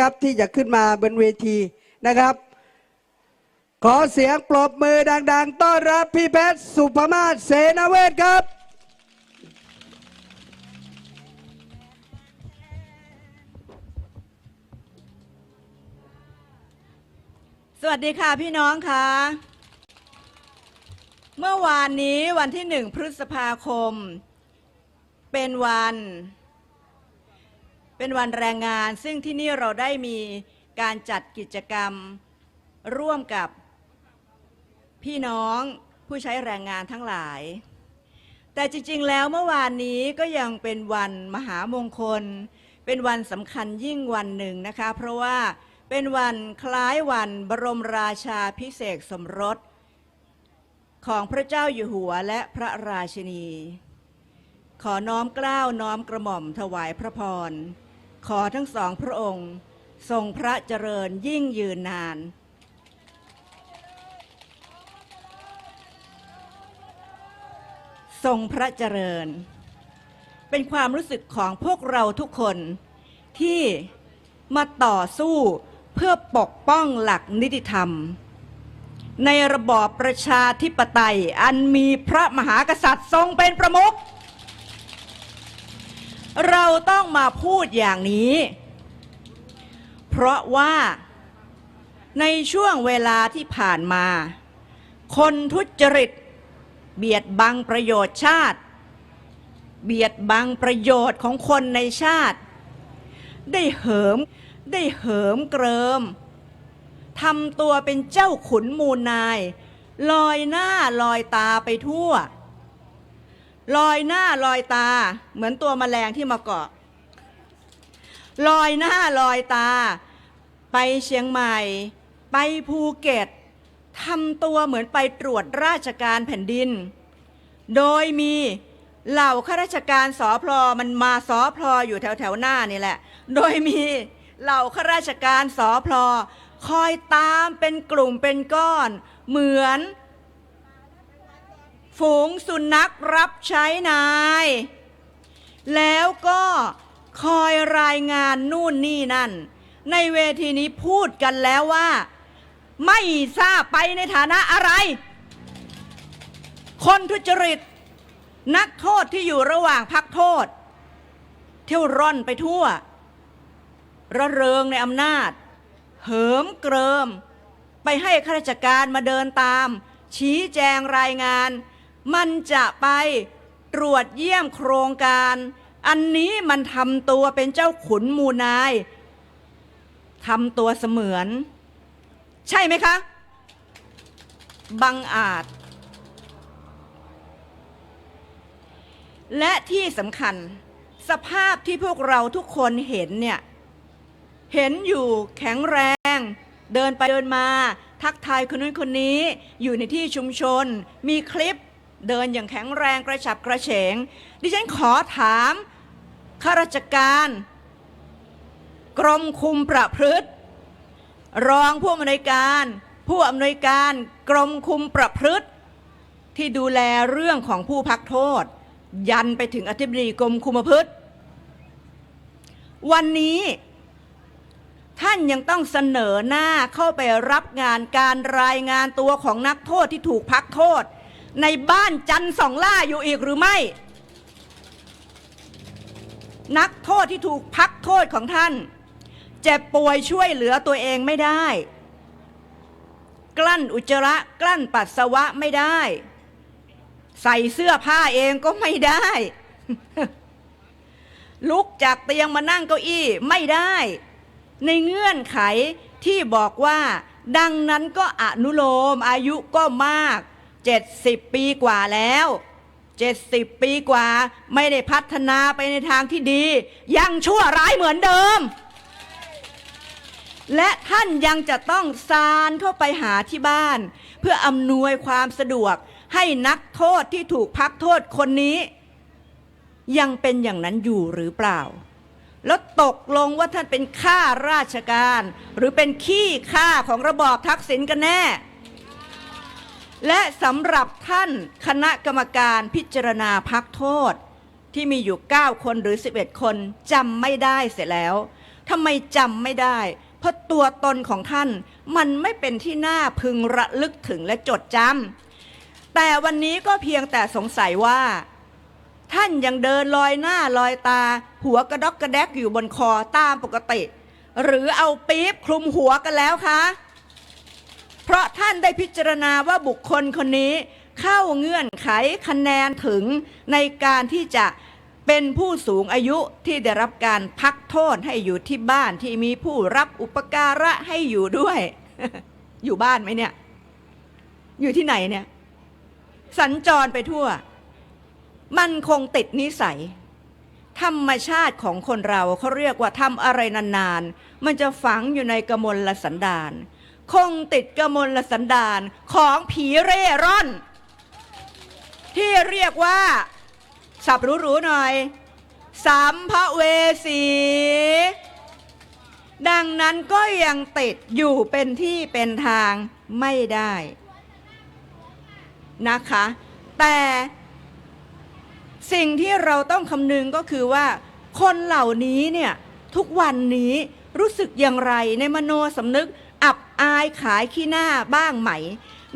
ครับที่จะขึ้นมาบนเวทีนะครับ ขอเสียงปรบมือดัง ๆ ต้อนรับพี่เพชรสุภมาศเสนาเวทครับ สวัสดีค่ะพี่น้องค่ะ เมื่อวานนี้วันที่หนึ่งพฤษภาคม เป็นวัน เป็นวันแรงงาน ซึ่งที่นี่เราได้มีการจัดกิจกรรมร่วมกับพี่น้องผู้ใช้แรงงานทั้งหลาย แต่จริง ๆ แล้วเมื่อวานนี้ก็ยังเป็นวันมหามงคล เป็นวันสำคัญยิ่งวันหนึ่งนะคะ เพราะว่าเป็นวันคล้ายวันบรมราชาพิเศษสมรส ของพระเจ้าอยู่หัวและพระราชินี ขอน้อมเกล้าวน้อมกระหม่อมถวายพระพร ขอทั้งสองพระองค์ ทรงพระเจริญยิ่งยืนนาน ทรงพระเจริญ เป็นความรู้สึกของพวกเราทุกคนที่มาต่อสู้เพื่อปกป้องหลักนิติธรรม ในระบอบประชาธิปไตยอันมีพระมหากษัตริย์ทรงเป็นประมุข เราต้องมาพูดอย่างนี้ เพราะว่าในช่วงเวลาที่ผ่านมา คนทุจริต เบียดบังประโยชน์ชาติ เบียดบังประโยชน์ของคนในชาติ ได้เหิมได้เหิมเกริมทำตัวเป็นเจ้าขุนมูลนาย ลอยหน้าลอยตาไปทั่ว ลอยหน้าลอยตา เหมือนตัวแมลงที่มาเกาะ ลอยหน้าลอยตา ไปเชียงใหม่ ไปภูเก็ตทำตัวเหมือนไปตรวจราชการแผ่นดิน โดยมีเหล่าข้าราชการสอพลอมันมาสอพลออยู่แถวแถวหน้านี่แหละ โดยมีเหล่าข้าราชการสอพลอคอยตามเป็นกลุ่มเป็นก้อน เหมือน ฝูงสุนัขรับใช้นาย แล้วก็คอยรายงานนู่นนี่นั่น ในเวทีนี้พูดกันแล้วว่า ไม่ทราบไปในฐานะอะไร คนทุจริต นักโทษที่อยู่ระหว่างพักโทษ เที่ยวร่อนไปทั่ว ระเริงในอำนาจ เหิมเกริม ไปให้ข้าราชการมาเดินตาม ชี้แจงรายงาน มันจะไปตรวจเยี่ยมโครงการ อันนี้มันทำตัวเป็นเจ้าขุนมูนายทำตัวเสมือน ใช่ไหมคะ บังอาจ และที่สำคัญ สภาพที่พวกเราทุกคนเห็นเนี่ย เห็นอยู่แข็งแรง เดินไปเดินมา ทักทายคนนู้นคนนี้ อยู่ในที่ชุมชน มีคลิป เดินอย่างแข็งแรงกระฉับกระเฉง ดิฉันขอถามข้าราชการ กรมคุมประพฤติ รองผู้อำนวยการ ผู้อำนวยการกรมคุมประพฤติ ที่ดูแลเรื่องของผู้พักโทษ ยันไปถึงอธิบดีกรมคุมประพฤติ วันนี้ท่านยังต้องเสนอหน้าเข้าไปรับงานการรายงานตัวของนักโทษที่ถูกพักโทษ ในบ้านจันสองล่าอยู่อีกหรือไม่ นักโทษที่ถูกพักโทษของท่าน เจ็บป่วยช่วยเหลือตัวเองไม่ได้ กลั้นอุจจาระกลั้นปัสสาวะไม่ได้ ใส่เสื้อผ้าเองก็ไม่ได้ ลุกจากเตียงมานั่งเก้าอี้ไม่ได้ ในเงื่อนไขที่บอกว่า ดังนั้นก็อนุโลมอายุก็มาก 70 ปีกว่าแล้ว 70 ปีกว่าไม่ได้พัฒนาไปในทางที่ดี ยังชั่วร้ายเหมือนเดิม และท่านยังจะต้องซานเข้าไปหาที่บ้าน เพื่ออำนวยความสะดวกให้นักโทษที่ถูกพักโทษคนนี้ ยังเป็นอย่างนั้นอยู่หรือเปล่า แล้วตกลงว่าท่านเป็นข้าราชการ หรือเป็นขี้ข้าของระบอบทักษิณกันแน่ และสำหรับท่านคณะกรรมการพิจารณาพักโทษ ที่มีอยู่ 9 คนหรือ 11 คนจำไม่ได้เสร็จแล้วทำไมจำไม่ได้ เพราะตัวตนของท่านมันไม่เป็นที่น่าพึงระลึกถึงและจดจำแต่วันนี้ก็เพียงแต่สงสัยว่า ท่านยังเดินลอยหน้าลอยตา หัวกระดอกกระแดกอยู่บนคอตามปกติ หรือเอาปี๊บคลุมหัวกันแล้วคะ เพราะท่านได้พิจารณาว่าบุคคลคนนี้เข้าเงื่อนไขคะแนนถึงในการที่จะเป็นผู้สูงอายุที่ได้รับการพักโทษให้อยู่ที่บ้านที่มีผู้รับอุปการะให้อยู่ด้วย อยู่บ้านไหมเนี่ย อยู่ที่ไหนเนี่ย สัญจรไปทั่ว มันคงติดนิสัย ธรรมชาติของคนเราเขาเรียกว่าทำอะไรนานๆ มันจะฝังอยู่ในกมลสันดาน คงติดกมลสันดานของผีเร่ร่อน ที่เรียกว่า สับหรู้ๆหน่อยสัมภเวสี ดังนั้นก็ยังติดอยู่เป็นที่เป็นทางไม่ได้ นะคะ แต่สิ่งที่เราต้องคำนึงก็คือว่า คนเหล่านี้เนี่ย ทุกวันนี้รู้สึกอย่างไรในมโนสำนึก อายขายขี้หน้าบ้างไหม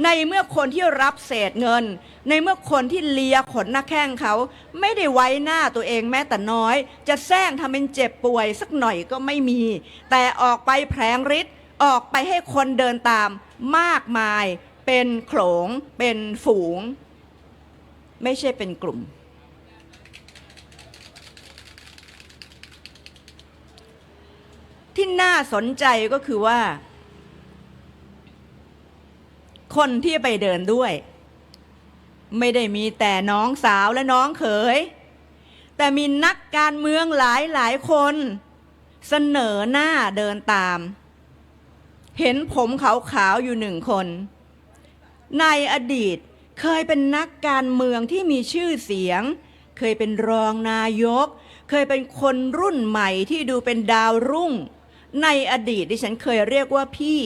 ในเมื่อคนที่รับเศษเงิน ในเมื่อคนที่เลียขนหน้าแข้งเขา ไม่ได้ไว้หน้าตัวเองแม้แต่น้อย จะแซงทำเป็นเจ็บป่วยสักหน่อยก็ไม่มี แต่ออกไปแผลงฤทธิ์ออกไปให้คนเดินตามมากมาย เป็นโขลงเป็นฝูง ไม่ใช่เป็นกลุ่มที่น่าสนใจก็คือว่า คนที่ไปเดินด้วย ไม่ได้มีแต่น้องสาวและน้องเขย แต่มีนักการเมืองหลายหลายคน เสนอหน้าเดินตาม เห็นผมขาวๆอยู่หนึ่งคน ในอดีตเคยเป็นนักการเมืองที่มีชื่อเสียง เคยเป็นรองนายก เคยเป็นคนรุ่นใหม่ที่ดูเป็นดาวรุ่ง ในอดีตดิฉันเคยเรียกว่าพี่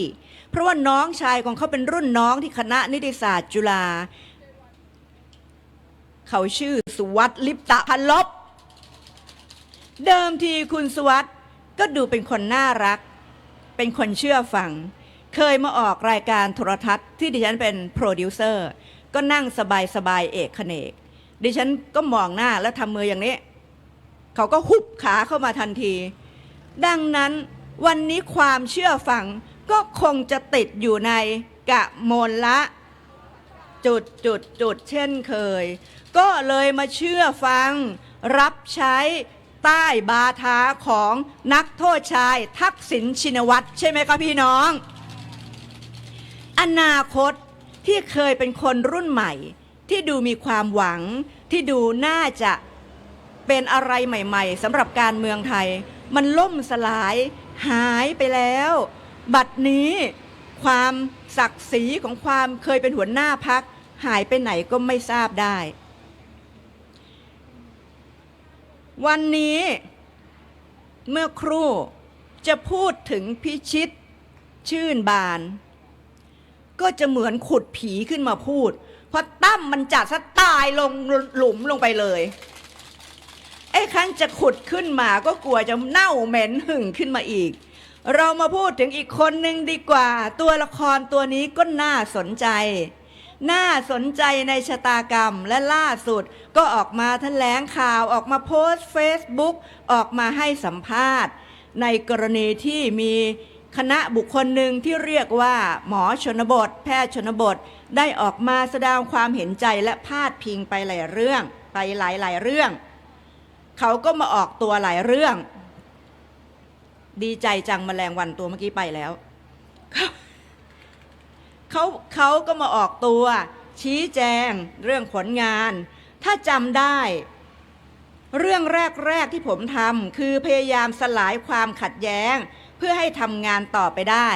เพราะว่าน้องชายของเขาเป็นรุ่นน้องที่คณะนิติศาสตร์จุฬาเขาชื่อสุวัตลิปตะพันลบ เดิมทีคุณสุวัตก็ดูเป็นคนน่ารัก เป็นคนเชื่อฟัง เคยมาออกรายการโทรทัศน์ที่ดิฉันเป็นโปรดิวเซอร์ก็นั่งสบายสบายๆเอกขเนก ดิฉันก็มองหน้าแล้วทำมืออย่างนี้ เขาก็หุบขาเข้ามาทันที ดังนั้นวันนี้ความเชื่อฟัง ก็คงจะติดอยู่ในกะมลละจุดจุดจุดเช่นเคย ก็เลยมาเชื่อฟังรับใช้ใต้บาทาของนักโทษชายทักษิณชินวัตรใช่ไหมคะพี่น้อง อนาคตที่เคยเป็นคนรุ่นใหม่ ที่ดูมีความหวังที่ดูน่าจะเป็นอะไรใหม่ ๆสำหรับการเมืองไทย มันล่มสลายหายไปแล้ว บัดนี้ความศักดิ์ศรีของความเคยเป็นหัวหน้าพักหายไปไหนก็ไม่ทราบได้ วันนี้เมื่อครู่จะพูดถึงพิชิตชื่นบาน ก็จะเหมือนขุดผีขึ้นมาพูด เพราะตั้มมันจัดซะตายลงหลุมลงไปเลยไอ้ครั้นจะขุดขึ้นมาก็กลัวจะเน่าเหม็นหึ่งขึ้นมาอีก เรามาพูดถึงอีกคนหนึ่งดีกว่า ตัวละครตัวนี้ก็น่าสนใจ น่าสนใจในชะตากรรมและล่าสุดก็ออกมาแถลงข่าวออกมาโพสต์เฟซบุ๊กออกมาให้สัมภาษณ์ ในกรณีที่มีคณะบุคคลหนึ่งที่เรียกว่าหมอชนบท แพทย์ชนบท ได้ออกมาแสดงความเห็นใจและพาดพิงไปหลายเรื่อง ไปหลายๆเรื่อง เขาก็มาออกตัวหลายเรื่อง ดีใจจังแมลงวันตัวเมื่อกี้ไปแล้วเขาเขาเขาก็มาออกตัว ชี้แจงเรื่องผลงาน ถ้าจำได้ เรื่องแรก ๆ ที่ผมทำคือพยายามสลายความขัดแย้ง เพื่อให้ทำงานต่อไปได้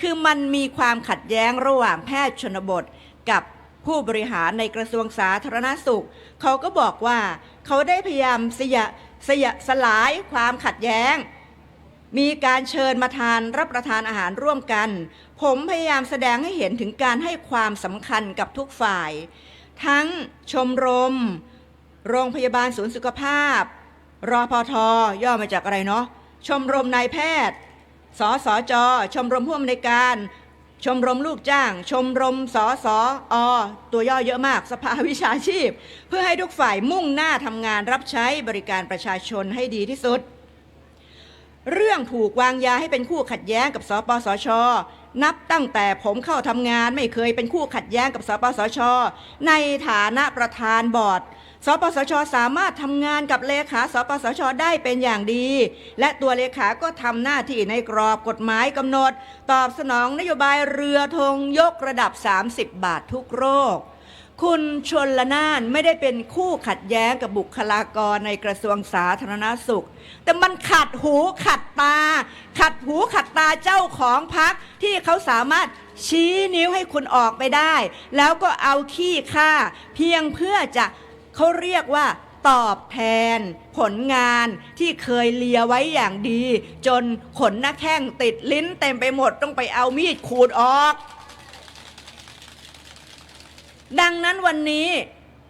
คือมันมีความขัดแย้งระหว่างแพทย์ชนบทกับผู้บริหารในกระทรวงสาธารณสุข เขาก็บอกว่า เขาได้พยายามสยะสยะสลายความขัดแย้ง มีการเชิญมาทานรับประทานอาหารร่วมกัน ผมพยายามแสดงให้เห็นถึงการให้ความสำคัญกับทุกฝ่าย ทั้งชมรม โรงพยาบาลศูนย์สุขภาพ รอพทย่อมาจากอะไรเนาะ ชมรมนายแพทย์ สสจ ชมรมผู้อำนวยการ ชมรมลูกจ้าง ชมรมสสอ ตัวย่อเยอะมาก สภาวิชาชีพ เพื่อให้ทุกฝ่ายมุ่งหน้าทำงานรับใช้บริการประชาชนให้ดีที่สุด เรื่องถูกวางยาให้เป็นคู่ขัดแย้งกับสปสช นับตั้งแต่ผมเข้าทำงานไม่เคยเป็นคู่ขัดแย้งกับสปสช ในฐานะประธานบอร์ด สปสช สามารถทำงานกับเลขา สปสช ได้เป็นอย่างดี และตัวเลขาก็ทำหน้าที่ในกรอบกฎหมายกำหนด ตอบสนองนโยบายเรือธงยกระดับ 30 บาททุกโรค คุณชนละนานไม่ได้เป็นคู่ขัดแย้งกับบุคลากรในกระทรวงสาธารณสุข แต่มันขัดหูขัดตา ขัดหูขัดตาเจ้าของพักที่เขาสามารถชี้นิ้วให้คุณออกไปได้ แล้วก็เอาขี้ค่า เพียงเพื่อจะเขาเรียกว่าตอบแทน ผลงานที่เคยเลียไว้อย่างดี จนขนหน้าแข้งติดลิ้นเต็มไปหมดต้องไปเอามีดขูดออก ดังนั้นวันนี้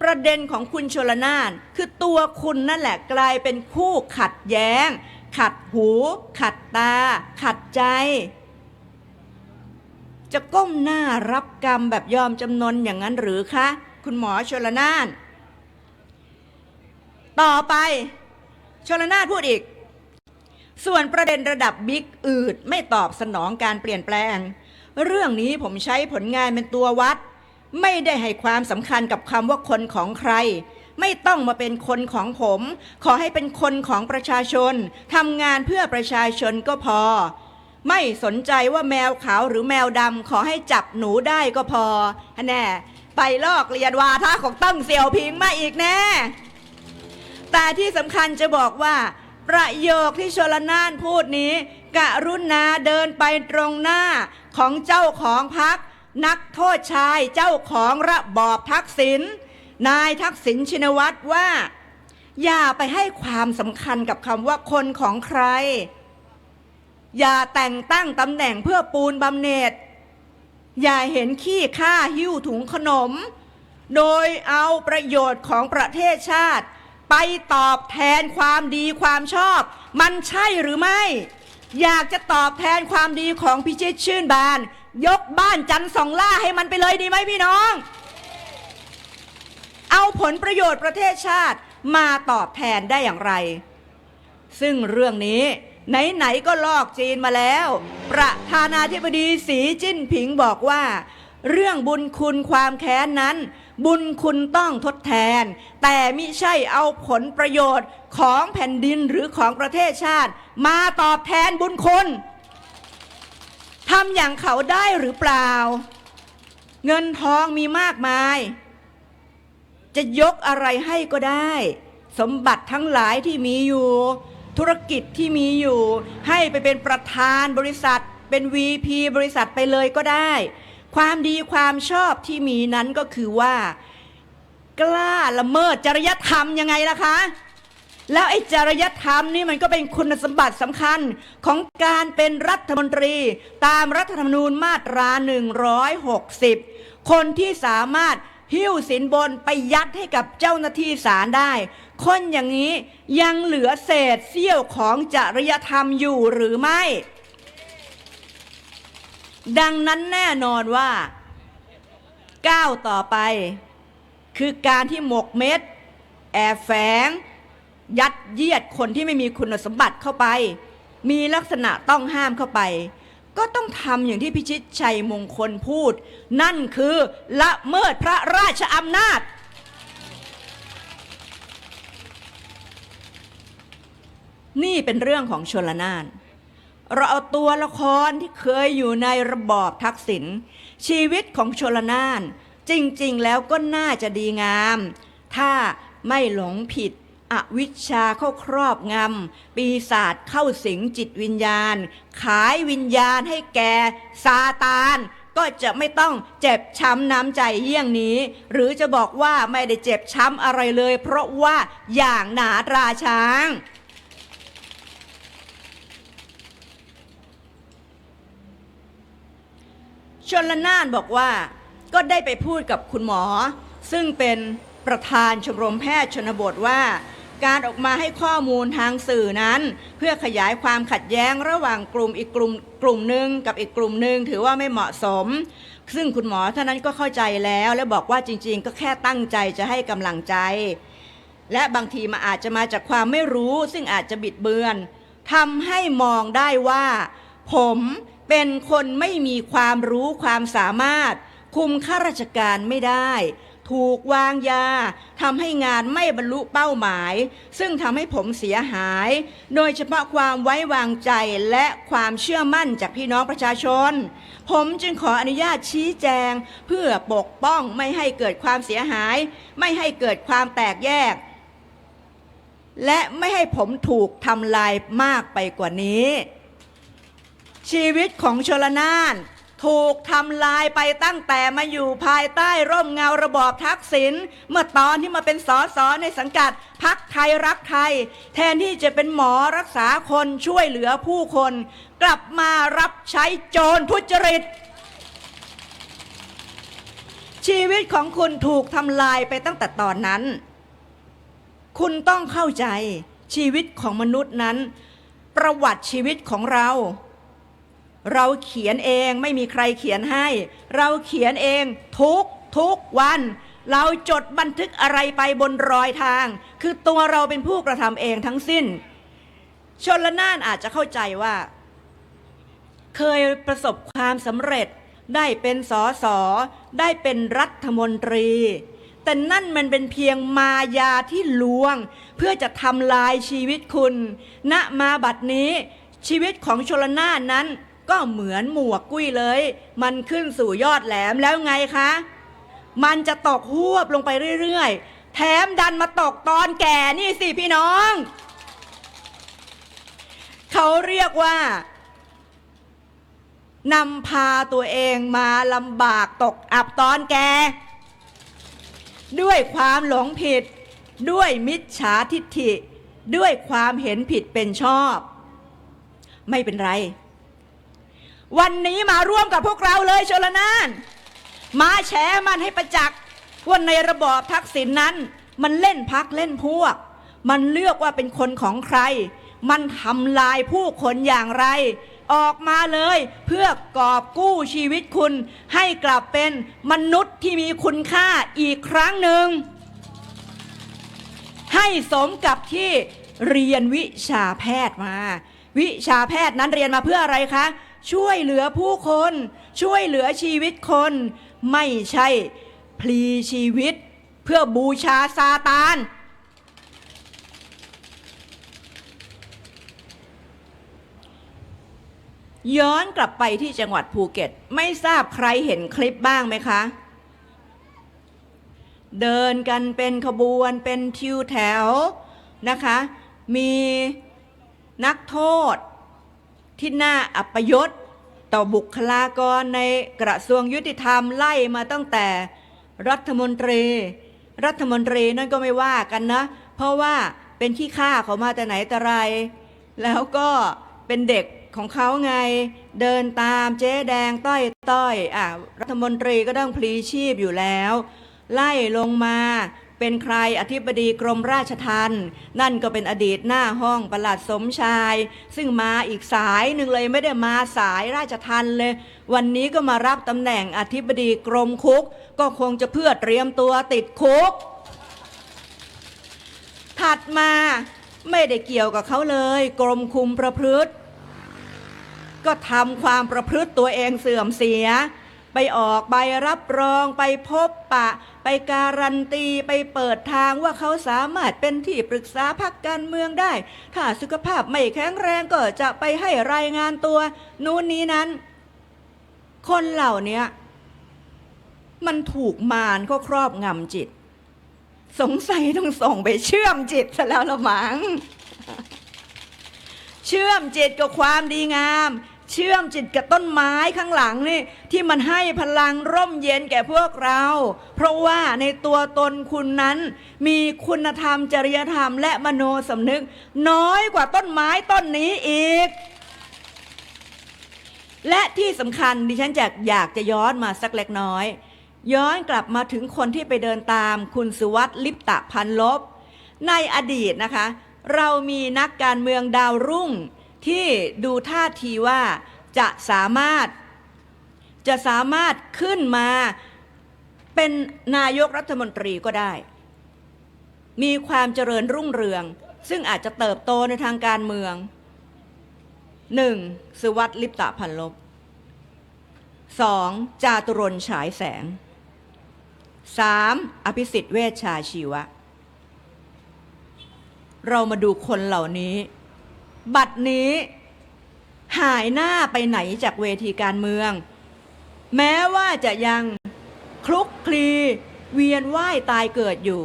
ประเด็นของคุณชลนานคือตัวคุณนั่นแหละกลายเป็นคู่ขัดแย้ง ขัดหู ขัดตา ขัดใจ จะก้มหน้ารับกรรมแบบยอมจำนนอย่างนั้นหรือคะ คุณหมอชลนาน ต่อไปชลนานพูดอีก ส่วนประเด็นระดับบิ๊กอืดไม่ตอบสนองการเปลี่ยนแปลง เรื่องนี้ผมใช้ผลงานเป็นตัววัด ไม่ได้ให้ความสำคัญกับคำว่าคนของใคร ไม่ต้องมาเป็นคนของผม ขอให้เป็นคนของประชาชนทำงานเพื่อประชาชนก็พอ ไม่สนใจว่าแมวขาวหรือแมวดำขอให้จับหนูได้ก็พอแน่ไปลอกเรียนวาทะของตั้งเสี่ยวพิงมาอีกแน่ แต่ที่สำคัญจะบอกว่า ประโยคที่ชลนานพูดนี้กะรุณาเดินไปตรงหน้าของเจ้าของพัก นักโทษชายเจ้าของระบอบทักษิณนายทักษิณชินวัตรว่า อย่าไปให้ความสำคัญกับคำว่าคนของใคร อย่าแต่งตั้งตำแหน่งเพื่อปูนบำเหน็จ อย่าเห็นขี้ข้าหิ้วถุงขนม โดยเอาประโยชน์ของประเทศชาติ ไปตอบแทนความดีความชอบ มันใช่หรือไม่ อยากจะตอบแทนความดีของพิชิตชื่นบาน ยกบ้านจันสองล่าให้มันไปเลยดีไหมพี่น้อง เอาผลประโยชน์ประเทศชาติมาตอบแทนได้อย่างไร ซึ่งเรื่องนี้ไหนๆก็ลอกจีนมาแล้ว ประธานาธิบดีสีจิ้นผิงบอกว่า เรื่องบุญคุณความแค้นนั้น บุญคุณต้องทดแทน แต่มิใช่เอาผลประโยชน์ของแผ่นดินหรือของประเทศชาติ มาตอบแทนบุญคุณ ทำอย่างเขาได้หรือเปล่า เงินทองมีมากมาย จะยกอะไรให้ก็ได้ สมบัติทั้งหลายที่มีอยู่ ธุรกิจที่มีอยู่ ให้ไปเป็นประธานบริษัท เป็น VP บริษัทไปเลยก็ได้ ความดีความชอบที่มีนั้นก็คือว่า กล้าละเมิดจริยธรรมยังไงล่ะคะ แล้วไอ้จริยธรรมนี่มันก็เป็นคุณสมบัติสำคัญของการเป็นรัฐมนตรี ตามรัฐธรรมนูญมาตรา 160 คนที่สามารถหิ้วสินบนไปยัดให้กับเจ้าหน้าที่ศาลได้ คนอย่างนี้ยังเหลือเศษเสี้ยวของจริยธรรมอยู่หรือไม่ ดังนั้นแน่นอนว่าก้าวต่อไป คือการที่หมกเม็ด แอบแฝง ยัดเยียดคนที่ไม่มีคุณสมบัติเข้าไป มีลักษณะต้องห้ามเข้าไป ก็ต้องทำอย่างที่พิชิตชัยมงคลพูด นั่นคือละเมิดพระราชอำนาจ นี่เป็นเรื่องของชนละนานเราเอาตัวละครที่เคยอยู่ในระบอบทักษิณชีวิตของชนละนาน จริงๆ แล้วก็น่าจะดีงาม ถ้าไม่หลงผิด อวิชชาเข้าครอบงำ ปีศาจเข้าสิงจิตวิญญาณ ขายวิญญาณให้แก่ซาตาน ก็จะไม่ต้องเจ็บช้ำน้ำใจเยี่ยงนี้ หรือจะบอกว่าไม่ได้เจ็บช้ำอะไรเลย เพราะว่าอย่างหนาตราช้างชนละนานบอกว่าก็ได้ไปพูดกับคุณหมอ ซึ่งเป็นประธานชมรมแพทย์ชนบทว่า การออกมาให้ข้อมูลทางสื่อนั้น เพื่อขยายความขัดแย้งระหว่างกลุ่มอีกกลุ่มกลุ่มหนึ่งกับอีกกลุ่มหนึ่งถือว่าไม่เหมาะสม ซึ่งคุณหมอท่านนั้นก็เข้าใจแล้ว และบอกว่าจริง ๆ ก็แค่ตั้งใจจะให้กำลังใจ และบางทีมันอาจจะมาจากความไม่รู้ ซึ่งอาจจะบิดเบือนทำให้มองได้ว่า ผมเป็นคนไม่มีความรู้ความสามารถ คุมข้าราชการไม่ได้ ถูกวางยาทำให้งานไม่บรรลุเป้าหมาย ซึ่งทำให้ผมเสียหาย โดยเฉพาะความไว้วางใจและความเชื่อมั่นจากพี่น้องประชาชน ผมจึงขออนุญาตชี้แจง เพื่อปกป้องไม่ให้เกิดความเสียหาย ไม่ให้เกิดความแตกแยก และไม่ให้ผมถูกทำลายมากไปกว่านี้ ชีวิตของชลนาน ถูกทำลายไปตั้งแต่มาอยู่ภายใต้ร่มเงาระบอบทักษิณเมื่อตอนที่มาเป็นสอสอในสังกัดพักไทยรักไทย แทนที่จะเป็นหมอรักษาคนช่วยเหลือผู้คน กลับมารับใช้โจรทุจริต ชีวิตของคุณถูกทำลายไปตั้งแต่ตอนนั้น คุณต้องเข้าใจชีวิตของมนุษย์นั้น ประวัติชีวิตของเรา เราเขียนเองไม่มีใครเขียนให้ เราเขียนเองทุกทุกวัน เราจดบันทึกอะไรไปบนรอยทาง คือตัวเราเป็นผู้กระทำเองทั้งสิ้น ชนละนานอาจจะเข้าใจว่า เคยประสบความสำเร็จได้เป็นสอสอได้เป็นรัฐมนตรี แต่นั่นมันเป็นเพียงมายาที่ลวง เพื่อจะทำลายชีวิตคุณณมาบัดนี้ชีวิตของชลนานนั้น ก็เหมือนหมวกกุ้ยเลย มันขึ้นสู่ยอดแหลมแล้วไงคะ มันจะตกหวบลงไปเรื่อยๆ แถมดันมาตกตอนแก่นี่สิพี่น้อง เขาเรียกว่านำพาตัวเองมาลำบากตกอับตอนแก่ ด้วยความหลงผิด ด้วยมิจฉาทิฏฐิ ด้วยความเห็นผิดเป็นชอบ ไม่เป็นไร วันนี้มาร่วมกับพวกเราเลยชลนาน มาแฉมันให้ประจักษ์ว่าในระบอบทักษิณนนั้น มันเล่นพักเล่นพวก มันเลือกว่าเป็นคนของใคร มันทำลายผู้คนอย่างไร ออกมาเลยเพื่อกอบกู้ชีวิตคุณ ให้กลับเป็นมนุษย์ที่มีคุณค่าอีกครั้งหนึ่ง ให้สมกับที่เรียนวิชาแพทย์มา วิชาแพทย์นั้นเรียนมาเพื่ออะไรคะ ช่วยเหลือผู้คน ช่วยเหลือชีวิตคน ไม่ใช่ พลีชีวิต เพื่อบูชาซาตาน ย้อนกลับไปที่จังหวัดภูเก็ต ไม่ทราบใครเห็นคลิปบ้างไหมคะ เดินกันเป็นขบวนเป็นทิวแถวนะคะ มีนักโทษ ที่น่าอัปยศต่อบุคลากรในกระทรวงยุติธรรมไล่มาตั้งแต่รัฐมนตรี รัฐมนตรีนั่นก็ไม่ว่ากันนะ เพราะว่าเป็นขี้ข้าเขามาแต่ไหนแต่ไร แล้วก็เป็นเด็กของเขาไงเดินตามเจ๊แดงต้อยต้อยอะรัฐมนตรีก็ต้องพลีชีพอยู่แล้ว ไล่ลงมา เป็นใครอธิบดีกรมราชทัณฑ์นั่นก็เป็นอดีตหน้าห้องประหลัดสมชาย ซึ่งมาอีกสายหนึ่งเลยไม่ได้มาสายราชทัณฑ์เลย วันนี้ก็มารับตำแหน่งอธิบดีกรมคุก ก็คงจะเพื่อเตรียมตัวติดคุก ถัดมาไม่ได้เกี่ยวกับเขาเลย กรมคุมประพฤติ ก็ทำความประพฤติตัวเองเสื่อมเสีย ไปออกใบรับรองไปพบปะ ไปการันตีไปเปิดทางว่าเขาสามารถเป็นที่ปรึกษาพักการเมืองได้ ถ้าสุขภาพไม่แข็งแรงก็จะไปให้รายงานตัว นู้นนี้นั้น คนเหล่านี้มันถูกมารก็ครอบงำจิต สงสัยต้องส่งไปเชื่อมจิตซะแล้วละมัง้งเชื่อมจิตกับความดีงาม เชื่อมจิตกับต้นไม้ข้างหลังนี่ที่มันให้พลังร่มเย็นแก่พวกเรา เพราะว่าในตัวตนคุณนั้น มีคุณธรรมจริยธรรมและมโนสำนึก น้อยกว่าต้นไม้ต้นนี้อีก และที่สำคัญดิฉันจะอยากจะย้อนมาสักเล็กน้อย ย้อนกลับมาถึงคนที่ไปเดินตามคุณสุวัสด์ลิปตะพันลบ ในอดีตนะคะ เรามีนักการเมืองดาวรุ่ง ที่ดูท่าทีว่าจะสามารถจะสามารถขึ้นมาเป็นนายกรัฐมนตรีก็ได้ มีความเจริญรุ่งเรือง ซึ่งอาจจะเติบโตในทางการเมืองหนึ่งสุวัตลิปตะพันลบสองจาตุรนฉายแสงสามอภิสิทธิ์เวชชาชีวะ เรามาดูคนเหล่านี้ บัดนี้หายหน้าไปไหนจากเวทีการเมือง แม้ว่าจะยังคลุกคลีเวียนว่ายตายเกิดอยู่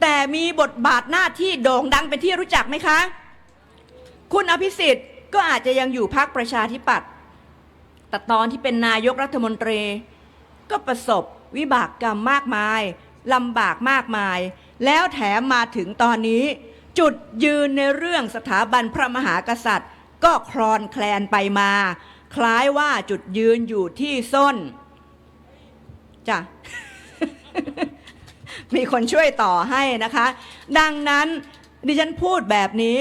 แต่มีบทบาทหน้าที่โด่งดังเป็นที่รู้จักไหมคะ คุณอภิสิทธิ์ก็อาจจะยังอยู่พักประชาธิปัตย์แต่ตอนที่เป็นนายกรัฐมนตรี ก็ประสบวิบากกรรมมากมายลำบากมากมาย แล้วแถมมาถึงตอนนี้ จุดยืนในเรื่องสถาบันพระมหากษัตริย์ ก็คลอนแคลนไปมา คล้ายว่าจุดยืนอยู่ที่ส้นจ้ะมีคนช่วยต่อให้นะคะ ดังนั้นดิฉันพูดแบบนี้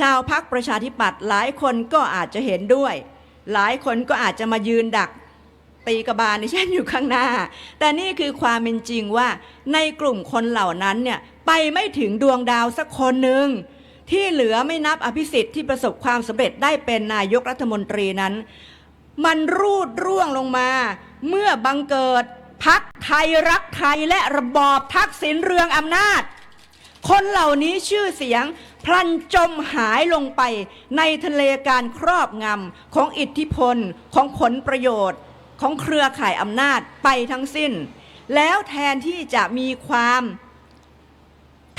ชาวพักประชาธิปัตย์หลายคนก็อาจจะเห็นด้วย หลายคนก็อาจจะมายืนดักตีกระบาลดิฉันอยู่ข้างหน้า แต่นี่คือความเป็นจริงว่าในกลุ่มคนเหล่านั้นเนี่ย ไปไม่ถึงดวงดาวสักคนหนึ่งที่เหลือไม่นับอภิสิทธิ์ที่ประสบความสำเร็จได้เป็นนายกรัฐมนตรีนั้น มันรูดร่วงลงมา เมื่อบังเกิดพักไทยรักไทยและระบอบทักษิณเรืองอำนาจ คนเหล่านี้ชื่อเสียงพลันจมหายลงไปในทะเลการครอบงำของอิทธิพลของผลประโยชน์ของเครือข่ายอำนาจไปทั้งสิ้น แล้วแทนที่จะมีความ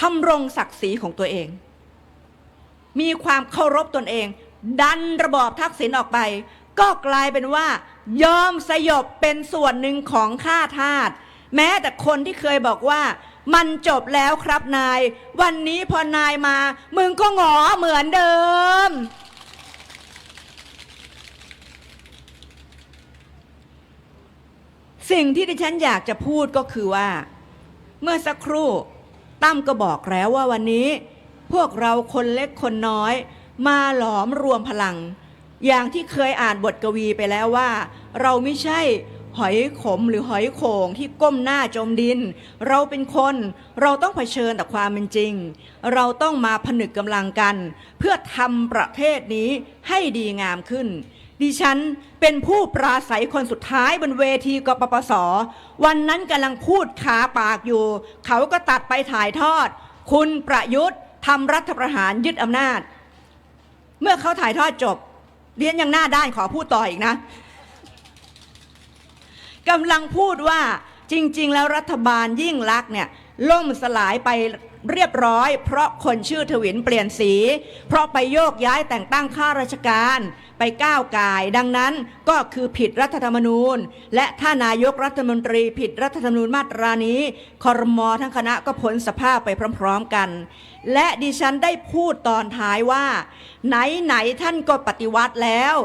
ทำรงศักดิ์ศรีของตัวเอง มีความเคารพตนเอง ดันระบอบทักษิณออกไป ก็กลายเป็นว่า ยอมสยบเป็นส่วนหนึ่งของข้าทาสแม้แต่คนที่เคยบอกว่า มันจบแล้วครับนาย วันนี้พอนายมา มึงก็หงอเหมือนเดิม สิ่งที่ดิฉันอยากจะพูดก็คือว่า เมื่อสักครู่ ตั้มก็บอกแล้วว่าวันนี้ พวกเราคนเล็กคนน้อย มาหลอมรวมพลัง อย่างที่เคยอ่านบทกวีไปแล้วว่า เราไม่ใช่หอยขมหรือหอยโขงที่ก้มหน้าจมดิน เราเป็นคนเราต้องเผชิญแต่ความเป็นจริง เราต้องมาผนึกกำลังกัน เพื่อทำประเทศนี้ให้ดีงามขึ้น ดิฉันเป็นผู้ปราศัยคนสุดท้ายบนเวทีกปปส วันนั้นกำลังพูดขาปากอยู่ เขาก็ตัดไปถ่ายทอด คุณประยุทธ์ทำรัฐประหารยึดอำนาจ เมื่อเขาถ่ายทอดจบเรียนยังหน้าด้านขอพูดต่ออีกนะกำลังพูดว่าจริง ๆ แล้วรัฐบาลยิ่งลักษณ์เนี่ยล่มสลายไป เรียบร้อย เพราะคนชื่อถวินเปลี่ยนสี เพราะไปโยกย้ายแต่งตั้งข้าราชการไปก้าวกายดังนั้นก็คือผิดรัฐธรรมนูญ และถ้านายกรัฐมนตรีผิดรัฐธรรมนูญมาตรานี้คอรมอทั้งคณะก็พ้นสภาพไปพร้อมๆกัน และดิฉันได้พูดตอนท้ายว่า ไหนๆท่านก็ปฏิวัติแล้ว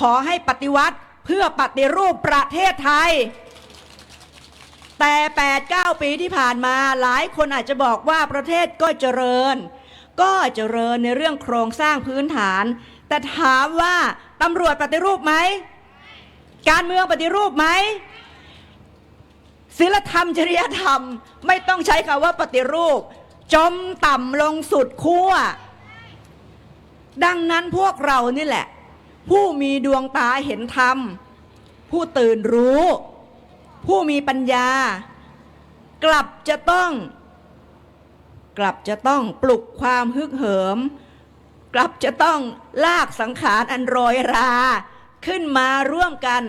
ขอให้ปฏิวัติเพื่อปฏิรูปประเทศไทย แต่ 8 9 ปีที่ผ่านมาหลายคนอาจจะบอกว่าประเทศก็เจริญ ก็เจริญในเรื่องโครงสร้างพื้นฐาน แต่ถามว่าตำรวจปฏิรูปไหม การเมืองปฏิรูปไหมศีลธรรมจริยธรรมไม่ต้องใช้คำว่าปฏิรูป จมต่ำลงสุดขั้ว ดังนั้นพวกเรานี่แหละ ผู้มีดวงตาเห็นธรรม ผู้ตื่นรู้ ผู้มีปัญญา กลับจะต้อง กลับจะต้องปลุกความฮึกเหิม กลับจะต้องลากสังขารอันโรยรา ขึ้นมาร่วมกัน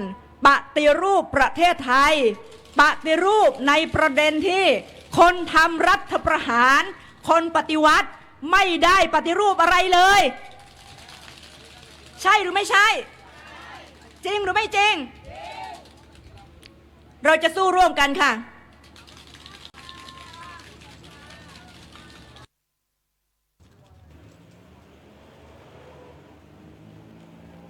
ปฏิรูปประเทศไทย ปฏิรูปในประเด็นที่ คนทำรัฐประหาร คนปฏิวัติไม่ได้ปฏิรูปอะไรเลย ใช่หรือไม่ใช่ จริงหรือไม่จริง เราจะสู้ร่วมกันค่ะ